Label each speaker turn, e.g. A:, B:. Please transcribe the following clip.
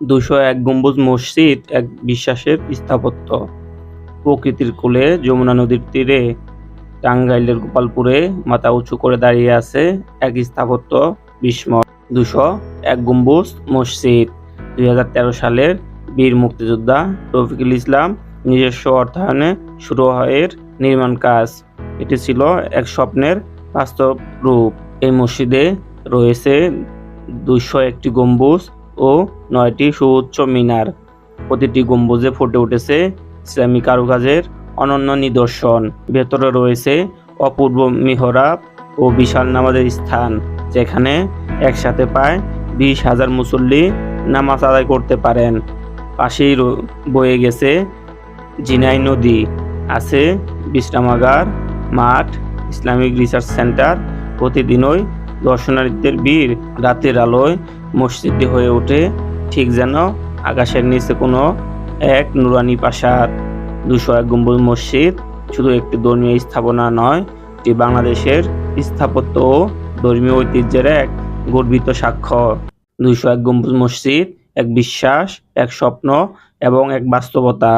A: দুশো এক গম্বুজ মসজিদ এক বিশ্বাসের স্থাপত্য। প্রকৃতির কোলে যমুনা নদীর তীরে টাঙ্গাইলের গোপালপুরে মাথা উঁচু করে দাঁড়িয়ে আছে এক স্থাপত্য বিস্ময়। দুশো এক গম্বুজ মসজিদ, দুই হাজার তেরো সালের বীর মুক্তিযোদ্ধা রফিকুল ইসলাম নিজস্ব অর্থায়নে শুরু হয় এর নির্মাণ কাজ। এটি ছিল এক স্বপ্নের বাস্তব রূপ। এই মসজিদে রয়েছে দুশো একটি গম্বুজ ও নয়টি সুউচ্চ মিনার। প্রতিটি গম্বুজে ফুটে উঠেছে ইসলামী কারুকাজের অনন্য নিদর্শন। ভেতরে রয়েছে অপূর্ব মিহরাব ও বিশাল নামাজের স্থান, যেখানে একসাথে প্রায় বিশ হাজার মুসল্লি নামাজ আদায় করতে পারেন। পাশেই বয়ে গেছে জিনাই নদী। আছে বিশ্রামাগার, মাঠ, ইসলামিক রিসার্চ সেন্টার। প্রতিদিনই দর্শনার্থীদের ভিড়, রাতের আলোয় মসজিদটি হয়ে ওঠে ঠিক যেন আকাশের নিচে কোনো এক নুরানি প্রাসাদ। দুশো এক গম্বুজ মসজিদ, শুধু একটি ধর্মীয় স্থাপনা নয়, এটি বাংলাদেশের স্থাপত্য ও ধর্মীয় ঐতিহ্যের এক গর্বিত সাক্ষ্য দুশো এক গম্বুজ মসজিদ, এক বিশ্বাস, এক স্বপ্ন এবং এক বাস্তবতা।